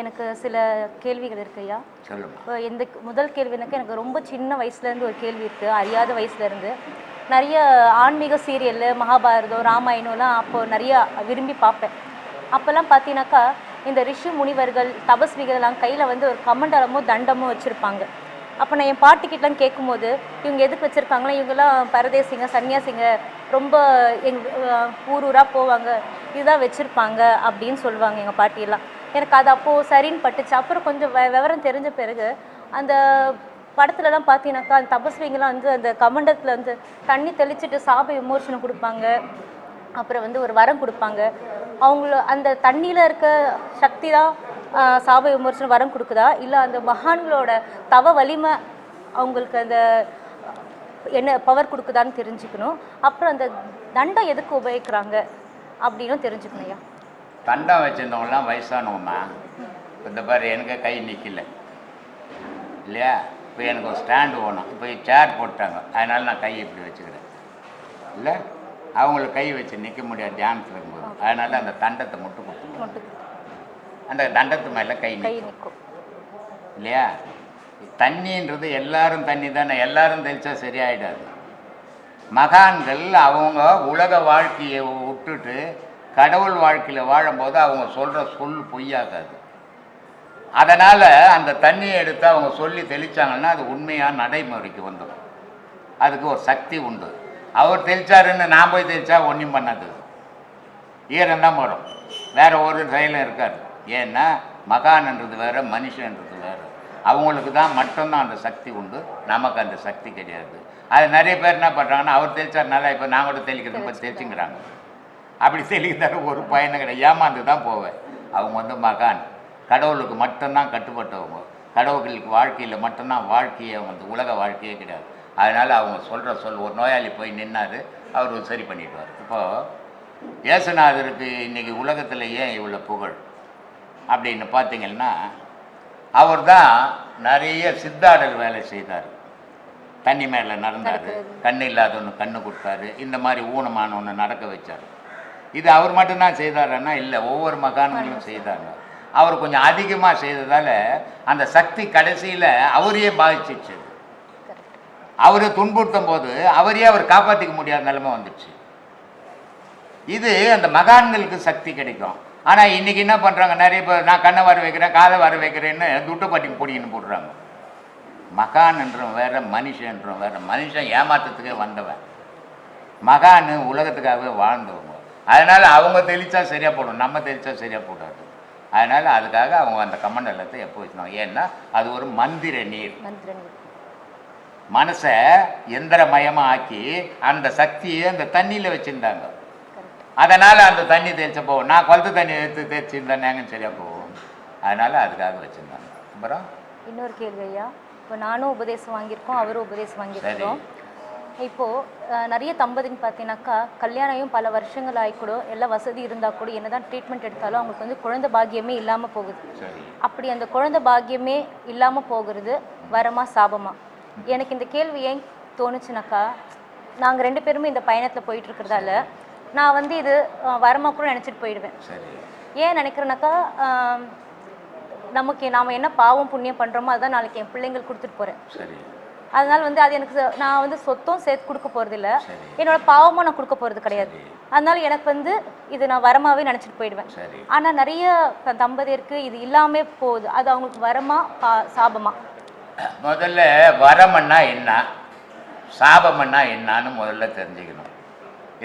எனக்கு சில கேள்விகள் இருக்கு ஐயா சொல்லுமா இப்போ இந்த முதல் கேள்வினாக்க எனக்கு ரொம்ப சின்ன வயசுலேருந்து ஒரு கேள்வி இருக்குது அறியாத வயசுலேருந்து நிறைய ஆன்மீக சீரியல் மகாபாரதம் ராமாயணம்லாம் அப்போ நிறைய விரும்பி பார்ப்பேன். அப்போல்லாம் பார்த்தீங்கன்னாக்கா இந்த ரிஷி முனிவர்கள் தபஸ்விகள் எல்லாம் கையில் வந்து ஒரு கமண்டலமோ தண்டமோ வச்சுருப்பாங்க. அப்போ நான் என் பாட்டிக்கிட்டலாம் கேட்கும்போது இவங்க எதுக்கு வச்சுருக்காங்களா இவங்கெல்லாம் பரதேசிங்க சன்னியாசிங்க ரொம்ப எங் ஊர் ஊராக போவாங்க இதுதான் வச்சுருப்பாங்க அப்படின்னு சொல்லுவாங்க எங்கள் பாட்டியெல்லாம். எனக்கு அது அப்போது சரின்னு பட்டுச்சு. அப்புறம் கொஞ்சம் வெ விவரம் தெரிஞ்ச பிறகு அந்த படத்துலலாம் பார்த்தீங்கன்னாக்கா அந்த தபஸ்விங்கெலாம் வந்து அந்த கமண்டத்தில் வந்து தண்ணி தெளிச்சுட்டு சாப விமோசனம் கொடுப்பாங்க. அப்புறம் வந்து ஒரு வரம் கொடுப்பாங்க. அவங்கள அந்த தண்ணியில் இருக்க சக்தி தான் சாப விமோசனம் வரம் கொடுக்குதா? இல்லை அந்த மகான்களோட தவ வலிமை அவங்களுக்கு அந்த என்ன பவர் கொடுக்குதான்னு தெரிஞ்சுக்கணும். அப்புறம் அந்த தண்டம் எதுக்கு உபயோகிக்கிறாங்க? அப்படின்னும் தெரிஞ்சுக்கணும் ஐயா. தண்டம் வச்சிருந்தவங்களாம் வயசானவங்கம்மா இப்ப இந்த பாரு எனக்கு கை நிற்கல இல்லையா? இப்போ எனக்கு ஒரு ஸ்டாண்டு வேணும். இப்போ சேர் போட்டாங்க. அதனால நான் கை இப்படி வச்சுக்கிறேன். இல்லை? அவங்களுக்கு கை வச்சு நிற்க முடியாது தியானத்தில் இருக்கும்போது அதனால அந்த தண்டத்தை மட்டும் கொடுத்துருவோம் அந்த தண்டத்து மேலே கை நிற்கும் இல்லையா? தண்ணின்றது எல்லாரும் தண்ணி தானே. எல்லாரும் தெளிச்சா சரியாயிடாது. மகான்கள் அவங்க உலக வாழ்க்கையை விட்டுட்டு கடவுள் வாழ்க்கையில் வாழும்போது அவங்க சொல்கிற சொல் பொய்யாகாது. அதனால் அந்த தண்ணியை எடுத்து அவங்க சொல்லி தெளிச்சாங்கன்னா அது உண்மையாக நடைமுறைக்கு வந்துடும். அதுக்கு ஒரு சக்தி உண்டு. அவர் தெளிச்சாருன்னு நான் போய் தெளிச்சா ஒன்றும் பண்ணாது. ஈரம் தான் வரும் வேற ஒரு செயலும் இருக்காது. ஏன்னா மகான்ன்றது வேற மனுஷன்றது வேற. அவங்களுக்கு தான் மட்டும்தான் அந்த சக்தி உண்டு. நமக்கு அந்த சக்தி கிடையாது. அது நிறைய பேர் என்ன பண்ணுறாங்கன்னா அவர் தெளிச்சாருனால இப்போ நான் கூட தெளிக்கிறது இப்போ தெளிச்சுங்கிறாங்க. அப்படி தெளிக்கிறாரு ஒரு பயனும் கிடையாது ஏமாந்து தான் போவேன். அவங்க வந்து மகான். கடவுளுக்கு மட்டும்தான் கட்டுப்பட்டவங்க. கடவுளுக்கு வாழ்க்கையில் மட்டும்தான் வாழ்க்கையே வந்து உலக வாழ்க்கையே கிடையாது. அதனால் அவங்க சொல்கிற சொல் ஒரு நோயாளி போய் நின்னாரு அவர் சரி பண்ணிடுவார். இப்போது இயேசுநாதருக்கு இன்னைக்கு உலகத்தில் ஏன் இவ்வளோ புகழ்? அப்படின்னு பார்த்தீங்கன்னா அவர் தான் நிறைய சித்தாடல் வேலை செய்தார். தண்ணி மேலே நடந்தார். கண்ணு இல்லாதவனு கண்ணு கொடுத்தாரு. இந்த மாதிரி ஊனமானவனை நடக்க வச்சார். இது அவர் மட்டும்தான் செய்தாருன்னா இல்லை ஒவ்வொரு மகான்களும் செய்தாங்க. அவர் கொஞ்சம் அதிகமாக செய்ததால் அந்த சக்தி கடைசியில் அவரையே பாதிச்சிச்சு. அவரை துன்புறுத்தும் போது அவரையே அவர் காப்பாற்றிக்க முடியாத நிலைமை வந்துடுச்சு இது அந்த மகான்களுக்கு சக்தி கிடைக்கும். ஆனால் இன்னைக்கு என்ன பண்ணுறாங்க நிறைய பேர் நான் கண்ணை வர வைக்கிறேன் காதை வர வைக்கிறேன்னு துட்டு பட்டி பொடின்னு போடுறாங்க. மகான்ன்றவன் வேற மனுஷன்றவன் வேற மனுஷன் ஏமாத்தத்துக்கே வந்தவன். மகான் உலகத்துக்காகவே வாழ்ந்தவங்க. அதனால் அவங்க தெளிச்சா சரியாக போடும் நம்ம தெளிச்சா சரியாக போடாது. அதனால் அதுக்காக அவங்க அந்த கமண்டலத்தை எப்போ வச்சுனாங்க ஏன்னா அது ஒரு மந்திர நீர். மனசை எந்திரமயமாக ஆக்கி அந்த சக்தியை அந்த தண்ணியில் வச்சுருந்தாங்க. அதனால் அந்த தண்ணி தெளிச்ச போகும் நான் குளத்து தண்ணி எடுத்து தேய்ச்சிருந்தேன் சரியாக போகும். அதனால் அதுக்காக வச்சுருந்தாங்க. அப்புறம்? இன்னொரு கேள்வி ஐயா. இப்போ நானும் உபதேசம் வாங்கியிருக்கோம் அவரும் உபதேசம் வாங்கியிருக்கோம். இப்போது நிறைய தம்பதின்னு பார்த்தீங்கன்னாக்கா கல்யாணம் பல வருஷங்கள் ஆகிக்கூட எல்லாம் வசதி இருந்தால் கூட என்னதான் ட்ரீட்மெண்ட் எடுத்தாலும் அவங்களுக்கு வந்து குழந்தை பாக்கியமே இல்லாமல் போகுது. அப்படி அந்த குழந்தை பாக்கியமே இல்லாமல் போகிறது வரமா சாபமா? எனக்கு இந்த கேள்வி ஏன் தோணுச்சுனாக்கா நாங்கள் ரெண்டு பேருமே இந்த பயணத்தில் போயிட்டு இருக்கிறதால நான் வந்து இது அஹ், வரமா கூட நினச்சிட்டு போயிடுவேன். ஏன் நினைக்கிறேனாக்கா நமக்கு நாம் என்ன பாவம் புண்ணியம் பண்ணுறோமோ அதுதான் நாளைக்கு என் பிள்ளைங்களுக்கு கொடுத்துட்டு போகிறேன் அதனால வந்து அது எனக்கு நான் வந்து சொத்தும் சேர்த்து கொடுக்க போகிறதில்ல என்னோட பாவமும் நான் கொடுக்க போகிறது கிடையாது. அதனால எனக்கு வந்து இது நான் வரமாவே நினச்சிட்டு போயிடுவேன். ஆனால் நிறைய தம்பதியருக்கு இது இல்லாமே போகுது. அது அவங்களுக்கு வரமா பா சாபமா? முதல்ல வரமன்னா என்ன? சாபமன்னா என்னன்னு முதல்ல தெரிஞ்சுக்கணும்.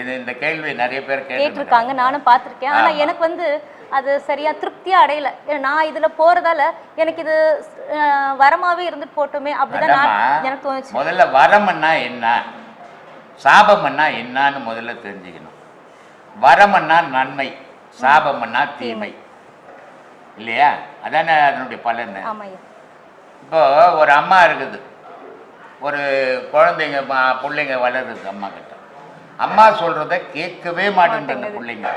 இது இந்த கேள்வி நிறைய பேர் கேட்டு கேட்டிருக்காங்க. நானும் பார்த்துருக்கேன். ஆனால். எனக்கு வந்து அது சரியா திருப்தியா அடையல. நான் இதுல போறதால எனக்கு இது வரமாவே இருந்துட்டு போட்டுமே அப்படிதான் நான் எனக்கு தோணுச்சு. முதல்ல வரமன்னா என்ன? சாபமன்னா என்னன்னு முதல்ல தெரிஞ்சுக்கணும். வரமன்னா நன்மை சாபமன்னா தீமை. இல்லையா? அதானே அதனுடைய பலன். இப்போ ஒரு அம்மா இருக்குது. ஒரு குழந்தைங்க பிள்ளைங்க வளருது அம்மா கிட்ட அம்மா சொல்கிறத கேட்கவே மாட்டேங்குது. அந்த பிள்ளைங்க.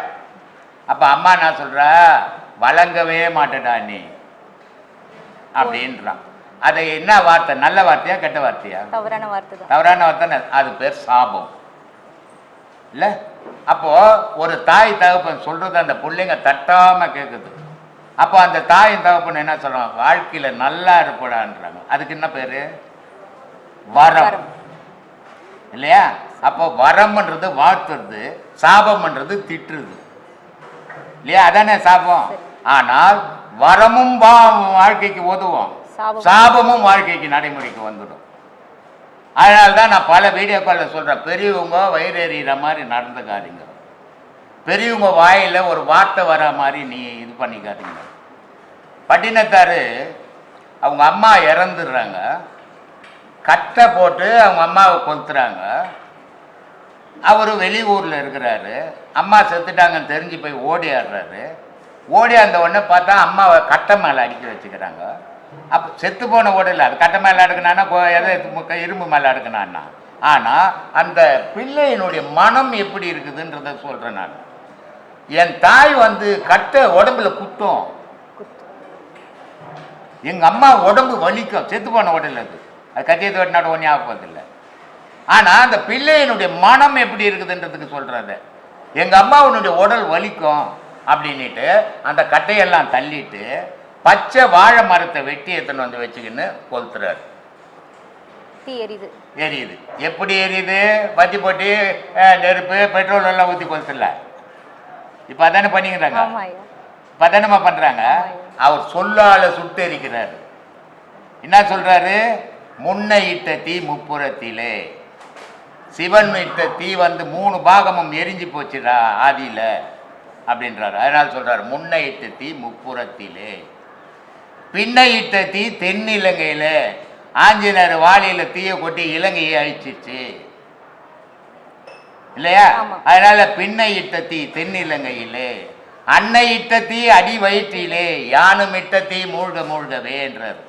அப்போ அம்மா என்ன சொல்கிறா வழங்கவே மாட்டேடா நீ. அப்படின்றான் அது என்ன வார்த்தை? நல்ல வார்த்தையா கெட்ட வார்த்தையா? தவறான வார்த்தை தவறான வார்த்தை அது பேர் சாபம். இல்ல? அப்போ ஒரு தாய் தகப்பன் சொல்றது அந்த பிள்ளைங்க தட்டாம கேட்குது அப்போ அந்த தாயின் தகப்பன் என்ன சொல்றாங்க வாழ்க்கையில நல்லா இருப்படான்றாங்க. அதுக்கு என்ன பேரு? வரம். வரம். இல்லையா? அப்போ வரம்ன்றது வாழ்த்துறது சாபம்ன்றது திட்டுறது. இல்லையா? அதானே சாபம். ஆனால் வரமும் வாழ்க்கைக்கு உதவும். சாபம். சாபமும் வாழ்க்கைக்கு நடைமுறைக்கு வந்துடும். அதனால தான் நான் பல வீடியோக்களில் சொல்கிறேன் பெரியவங்க வயிறெறிகிற மாதிரி நடந்துக்காதீங்க. பெரியவங்க வாயில் ஒரு வார்த்தை வர மாதிரி நீ இது பண்ணிக்காதீங்க. பட்டினத்தார் அவங்க அம்மா இறந்துடுறாங்க. கட்டை போட்டு அவங்க அம்மாவை கொளுத்துறாங்க. அவர் வெளியூரில் இருக்கிறாரு. அம்மா செத்துட்டாங்கன்னு தெரிஞ்சு போய் ஓடி ஆடுறாரு ஓடி அந்த உடனே பார்த்தா அம்மாவை கட்டை மேலே அடிக்க வச்சுக்கிறாங்க. அப்போ செத்து போன உடல அது கட்டை மேலே அடுக்கினான்னா எதை இரும்பு மேலே அடுக்கினான்னா. ஆனால் அந்த பிள்ளையினுடைய மனம் எப்படி இருக்குதுன்றத சொல்கிறேன் நான். என் தாய் வந்து கட்டை உடம்புல குத்தும். எங்கள் அம்மா உடம்பு வலிக்கும். செத்து போன உடல் அது. அது கத்தியத்தை வெட்டினாட ஒன்றும் ஆகப்போதில்லை ஆனா அந்த பிள்ளையினுடைய மனம் எப்படி இருக்குதுன்றதுக்கு சொல்றது எங்க அம்மாவுடைய உடல் வலிக்கும் அப்படின்னுட்டு அந்த கட்டையெல்லாம் தள்ளிட்டு பச்சை வாழை மரத்தை வெட்டி எடுத்துன்னு வந்து வச்சுக்கின்னு கொளுத்துறாரு. எரியுது. எரியுது. எப்படி எரியுது? பத்தி போட்டு நெருப்பு பெட்ரோல் எல்லாம் ஊற்றி கொளுத்துல. இப்போ அதானே பண்ணிக்கிறாங்க? ஆமா ஐயா பதனமா பண்றாங்க? அவர் சொல்லால சுட்டெரிக்கிறார் என்ன சொல்றாரு? முன்னை இட்ட தீ முப்புறத்திலே. சிவன் இட்ட தீ வந்து மூணு பாகமும் எரிஞ்சு போச்சுடா ஆதியில. அப்படின்றாரு. அதனால சொல்றாரு முன்னை இட்ட தீ முப்புறத்திலே பின்னை இட்ட தீ தென்னிலங்கையில ஆஞ்சநேயர் வாளியில தீயை கொட்டி இலங்கையை அழிச்சிருச்சு. இல்லையா. அதனால பின்னை இட்ட தீ தென்னிலங்கையிலே அன்னை இட்ட தீ அடி வயிற்றிலே யானும் இட்ட தீ மூழ்க மூழ்கவே என்றார்.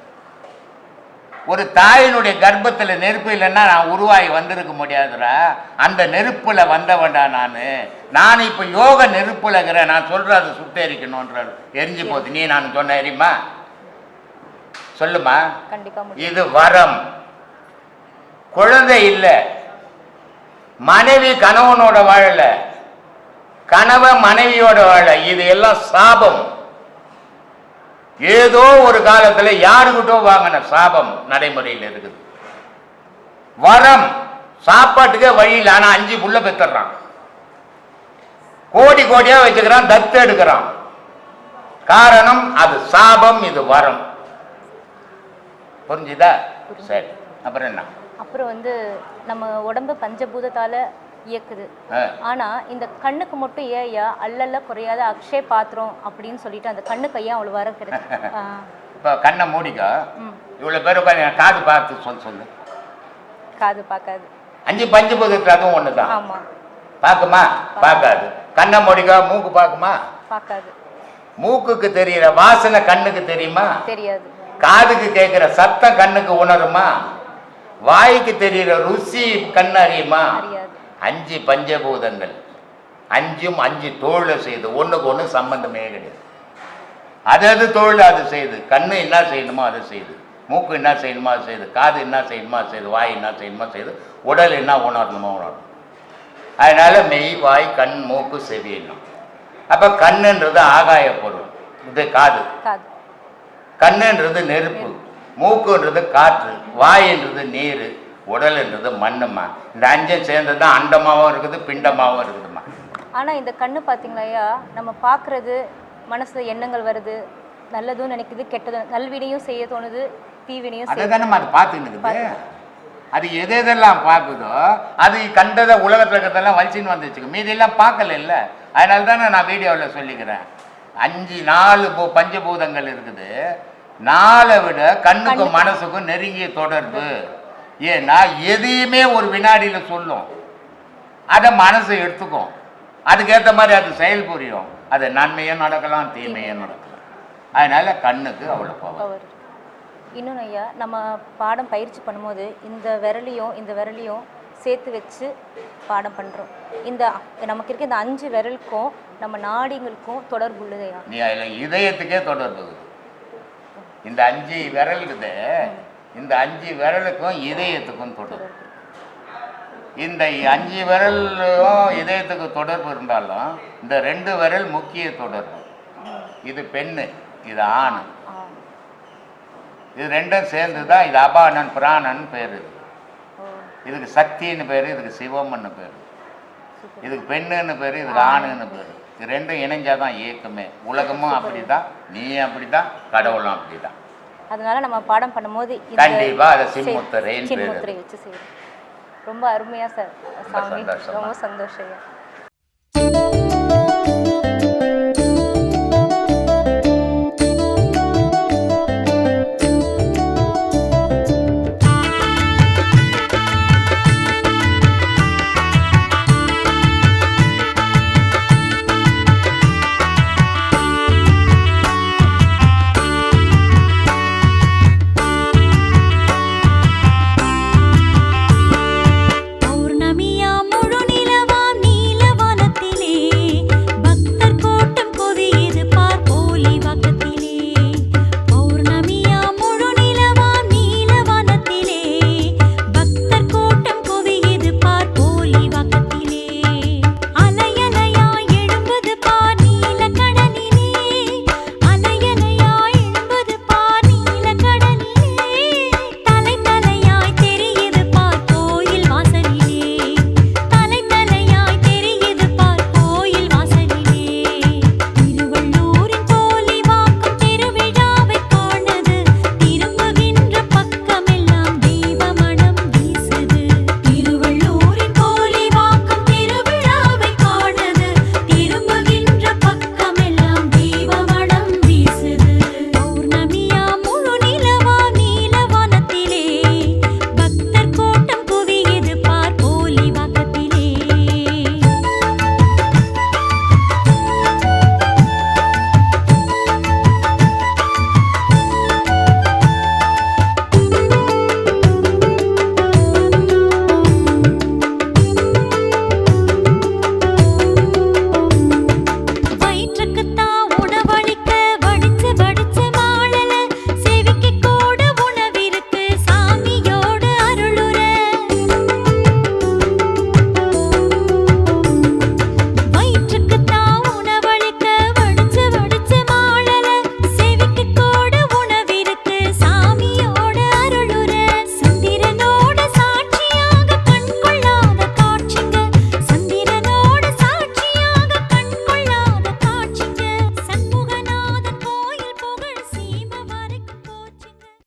ஒரு தாயினுடைய கர்ப்பத்துல நெருப்பு இல்லைன்னா நான் உருவாகி வந்திருக்க முடியாதுடா. அந்த நெருப்புல வந்தவன்டா நான். நான் இப்ப யோக நெருப்புல இருக்கிறேன். நான் சொல்ற அது சுட்டெரிக்கணுன்றார் எரிஞ்சு போகுது நீ நான் சொன்ன எரியுமா? சொல்லுமா? இது வரம். குழந்தை இல்லை. மனைவி கணவனோட வாழல. கணவன் மனைவியோட வாழ. இது எல்லாம் சாபம். ஏதோ ஒரு காலத்துல யாருக்கிட்டோ வாங்கின சாபம் நடைமுறையில் இருக்குது. வரம் சாப்பாட்டுக்கே வழி இல்லை. ஆனா அஞ்சு புள்ள பெத்துறான். கோடி கோடியா வச்சுக்கிறான் தத்து எடுக்கிறான். காரணம் அது சாபம் இது வரம். புரிஞ்சுதா? சரி. அப்புறம் என்ன? அப்புறம் வந்து நம்ம உடம்பு பஞ்சபூதத்தால இயக்குது. ஆனா இந்த கண்ணுக்கு மட்டும் ஏயா அல்லல்ல குறையாத அக்ஷய பாத்திரம் அப்படின்னு சொல்லிட்டு அந்த கண்ணுக்கு ஐயா அவ்வளவு வர ஆ, இப்போ கண்ணை மூடிக்கோ? ம். இவ்வளோ பேர் உட்காந்து காது பார்த்து சொல் சொல்லு. காது பார்க்காது. அஞ்சு பஞ்சபூதத்தில் அதுவும் ஒன்று தான் ஆமா. பார்க்குமா? பார்க்காது. கண்ணை மூடிக்கோ மூக்கு பார்க்குமா? பார்க்காது. மூக்குக்கு தெரியிற வாசனை கண்ணுக்கு தெரியுமா? தெரியாது. காதுக்கு கேட்குற சத்தம் கண்ணுக்கு உணருமா? வாய்க்கு தெரியிற ருசி கண் அறியுமா? அறியாது. அஞ்சு பஞ்சபூதங்கள். அஞ்சும் அஞ்சு தொழிலை செய்யுது ஒண்ணுக்கு ஒண்ணு சம்பந்தமே கிடையாது. அது அது தொழில் அது செய்யுது கண்ணு என்ன செய்யணுமோ அதை செய்யுது மூக்கு என்ன செய்யணுமோ அது செய்யுது காது என்ன செய்யணுமோ செய்யுது வாய் என்ன செய்யணுமோ செய்யுது உடல் என்ன உணரணுமோ உணரணும். அதனால மெய் வாய் கண் மூக்கு செவியணும் அப்ப கண்ணுன்றது ஆகாய பொருள். இது காது. கண்ணுன்றது நெருப்பு. மூக்குன்றது காற்று. வாயின்றது நீர். உடல்ன்றது மண்ணுமா இந்த அஞ்சும் சேர்ந்தது தான் அண்டமாவும் இருக்குது பிண்டமாவும் இருக்குதுமா ஆனா இந்த கண்ணு பாத்தீங்களா ஐயா? நம்ம பார்க்கிறது மனசுல எண்ணங்கள் வருது நல்லதும் நினைக்குது கெட்டதும் நல்வினையும் செய்ய தோணுது தீவினையும் அதை தானே அது பார்த்துன்னு அது எது எதெல்லாம் பார்க்குதோ அது கண்டதை உலகத்தில் இருக்கிறதெல்லாம் வலிச்சின்னு வந்துச்சுக்கு மீதியெல்லாம் பார்க்கல இல்லை அதனால தானே நான் வீடியோவில் சொல்லிக்கிறேன். அஞ்சு நாலு பூ- பஞ்சபூதங்கள் இருக்குது. நாலை விட கண்ணுக்கும் மனசுக்கும் நெருங்கிய தொடர்பு. ஏன்னா எதையுமே ஒரு வினாடியில் சொல்லும். அதை மனசு எடுத்துக்கும். அதுக்கேற்ற மாதிரி அது செயல் புரியும். அது நன்மையும் நடக்கலாம் தீமையும் நடக்கலாம். அதனால கண்ணுக்கு அவ்வளோ பவர் இன்னொன்று ஐயா நம்ம பாடம் பயிற்சி பண்ணும்போது இந்த விரலையும் இந்த விரலையும் சேர்த்து வச்சு பாடம் பண்ணுறோம் இந்த நமக்கு இருக்க இந்த அஞ்சு விரலுக்கும் நம்ம நாடிங்களுக்கும் தொடர்பு உள்ளது ஐயா. நீ அதில் இதயத்துக்கே தொடர்பு. இந்த அஞ்சு விரல் இருக்குது. இந்த அஞ்சு விரலுக்கும் இதயத்துக்கும் தொடர்பு. இந்த அஞ்சு விரலும் இதயத்துக்கு தொடர்பு இருந்தாலும் இந்த ரெண்டு விரல் முக்கிய தொடர்பு. இது பெண்ணு இது ஆண். இது ரெண்டும் சேர்ந்து தான் இது அபானன் பிராணன் பேர். இது இதுக்கு சக்தின்னு பேர் இதுக்கு சிவம்னு பேர். இதுக்கு பெண்ணுன்னு பேர் இதுக்கு ஆணுன்னு பேர். இது ரெண்டும் இணைஞ்சாதான் இயக்கமே. உலகமும் அப்படிதான் நீ அப்படிதான் கடவுளும் அப்படிதான். அதனால நம்ம பாடம் பண்ணும்போது. சின்முத்திரை வச்சு செய்யணும் ரொம்ப அருமையா சார் சாமி. ரொம்ப சந்தோஷம்